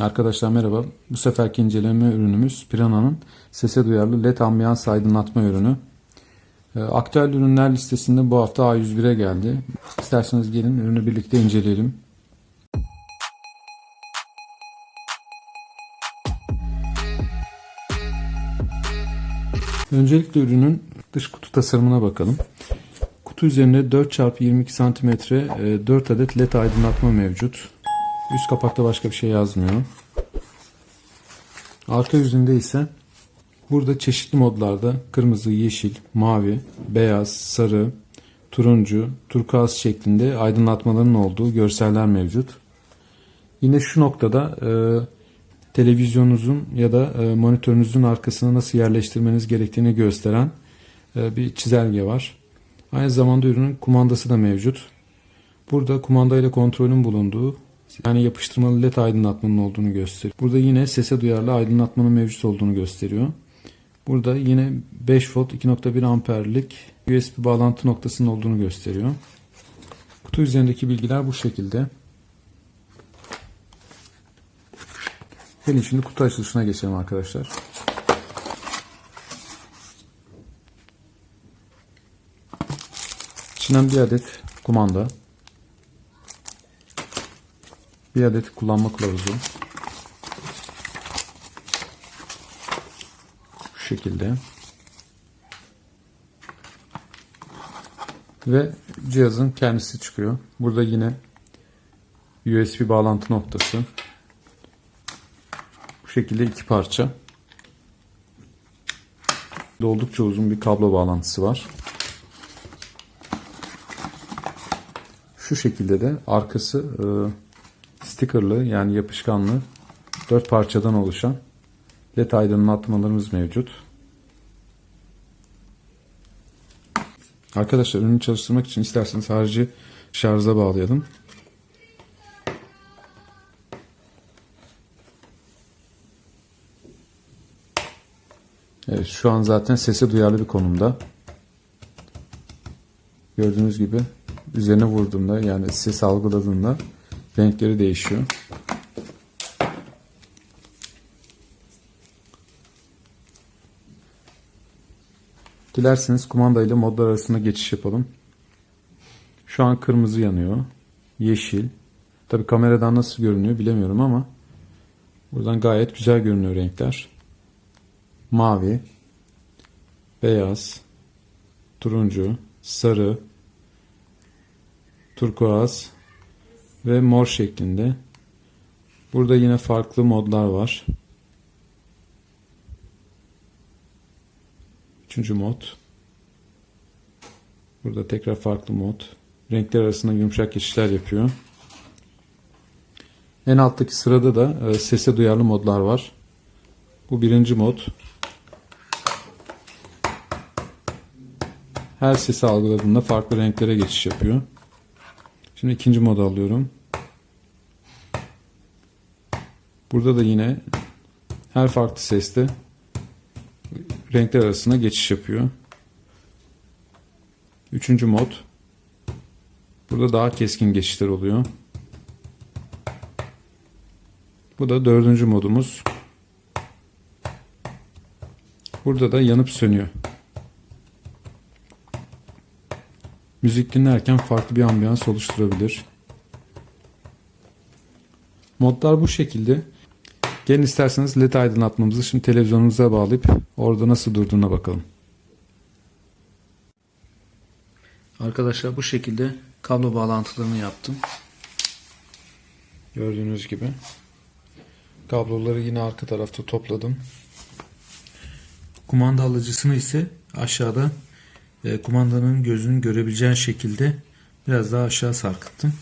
Arkadaşlar merhaba. Bu seferki inceleme ürünümüz Piranha'nın sese duyarlı LED ambiyans aydınlatma ürünü. Ee, Aktüel ürünler listesinde bu hafta A101'e geldi. İsterseniz gelin ürünü birlikte inceleyelim. Öncelikle ürünün dış kutu tasarımına bakalım. Kutu üzerinde 4x22 cm 4 adet LED aydınlatma mevcut. Üst kapakta başka bir şey yazmıyor. Arka yüzünde ise burada çeşitli modlarda kırmızı, yeşil, mavi, beyaz, sarı, turuncu, turkuaz şeklinde aydınlatmaların olduğu görseller mevcut. Yine şu noktada e, televizyonunuzun ya da e, monitörünüzün arkasına nasıl yerleştirmeniz gerektiğini gösteren e, bir çizelge var. Aynı zamanda ürünün kumandası da mevcut. Burada kumanda ile kontrolün bulunduğu yani yapıştırmalı led aydınlatmanın olduğunu gösteriyor. Burada yine sese duyarlı aydınlatmanın mevcut olduğunu gösteriyor. Burada yine 5 volt 2.1 amperlik USB bağlantı noktasının olduğunu gösteriyor. Kutu üzerindeki bilgiler bu şekilde. Gelin şimdi kutu açılışına geçelim arkadaşlar. İçinden bir adet kumanda, bir adet kullanma kılavuzu, şu şekilde ve cihazın kendisi çıkıyor. Burada yine USB bağlantı noktası, bu şekilde iki parça. Oldukça uzun bir kablo bağlantısı var. Şu şekilde de arkası e, stickerlı yani yapışkanlı dört parçadan oluşan led aydınlatmalarımız mevcut. Arkadaşlar ürünü çalıştırmak için isterseniz harici şarja bağlayalım. Evet şu an zaten sese duyarlı bir konumda. Gördüğünüz gibi üzerine vurduğumda yani ses algıladığında renkleri değişiyor. Dilerseniz kumanda ile modlar arasında geçiş yapalım. Şu an kırmızı yanıyor. Yeşil. Tabi kameradan nasıl görünüyor bilemiyorum ama buradan gayet güzel görünüyor renkler. Mavi, beyaz, turuncu, sarı, turkuaz ve mor şeklinde. Burada yine farklı modlar var. Üçüncü mod. Burada tekrar farklı mod. Renkler arasında yumuşak geçişler yapıyor. En alttaki sırada da e, sese duyarlı modlar var. Bu birinci mod. Her sesi algıladığında farklı renklere geçiş yapıyor. Şimdi ikinci modu alıyorum. Burada da yine her farklı seste renkler arasında geçiş yapıyor. Üçüncü mod. Burada daha keskin geçişler oluyor. Bu da dördüncü modumuz. Burada da yanıp sönüyor. Müzik dinlerken farklı bir ambiyans oluşturabilir. Modlar bu şekilde. Gelin isterseniz led aydınlatmamızı şimdi televizyonumuza bağlayıp orada nasıl durduğuna bakalım. Arkadaşlar bu şekilde kablo bağlantılarını yaptım. Gördüğünüz gibi. Kabloları yine arka tarafta topladım. Kumanda alıcısını ise aşağıda e, kumandanın gözünün görebileceği şekilde biraz daha aşağı sarkıttım.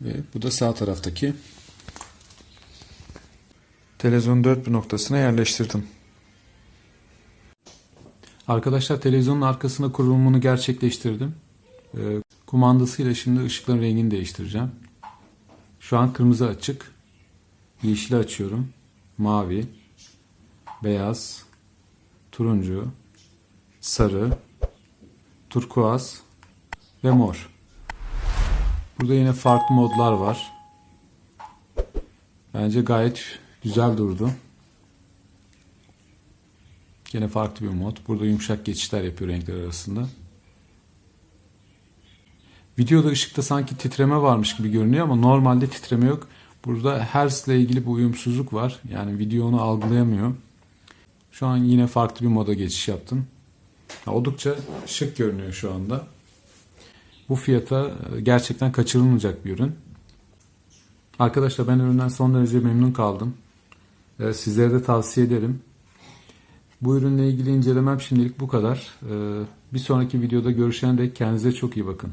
Ve bu da sağ taraftaki televizyon dört bir noktasına yerleştirdim. Arkadaşlar televizyonun arkasına kurulumunu gerçekleştirdim. Ee, kumandasıyla şimdi ışıkların rengini değiştireceğim. Şu an kırmızı açık. Yeşili açıyorum. Mavi, beyaz, turuncu, sarı, turkuaz ve mor. Burada yine farklı modlar var. Bence gayet güzel durdu. Yine farklı bir mod. Burada yumuşak geçişler yapıyor renkler arasında. Videoda ışıkta sanki titreme varmış gibi görünüyor ama normalde titreme yok. Burada hertz ile ilgili bir uyumsuzluk var. Yani video onu algılayamıyor. Şu an yine farklı bir moda geçiş yaptım. Oldukça şık görünüyor şu anda. Bu fiyata e, gerçekten kaçırılmayacak bir ürün. Arkadaşlar ben üründen son derece memnun kaldım. E, Sizlere de tavsiye ederim. Bu ürünle ilgili incelemem şimdilik bu kadar. E, Bir sonraki videoda görüşene dek kendinize çok iyi bakın.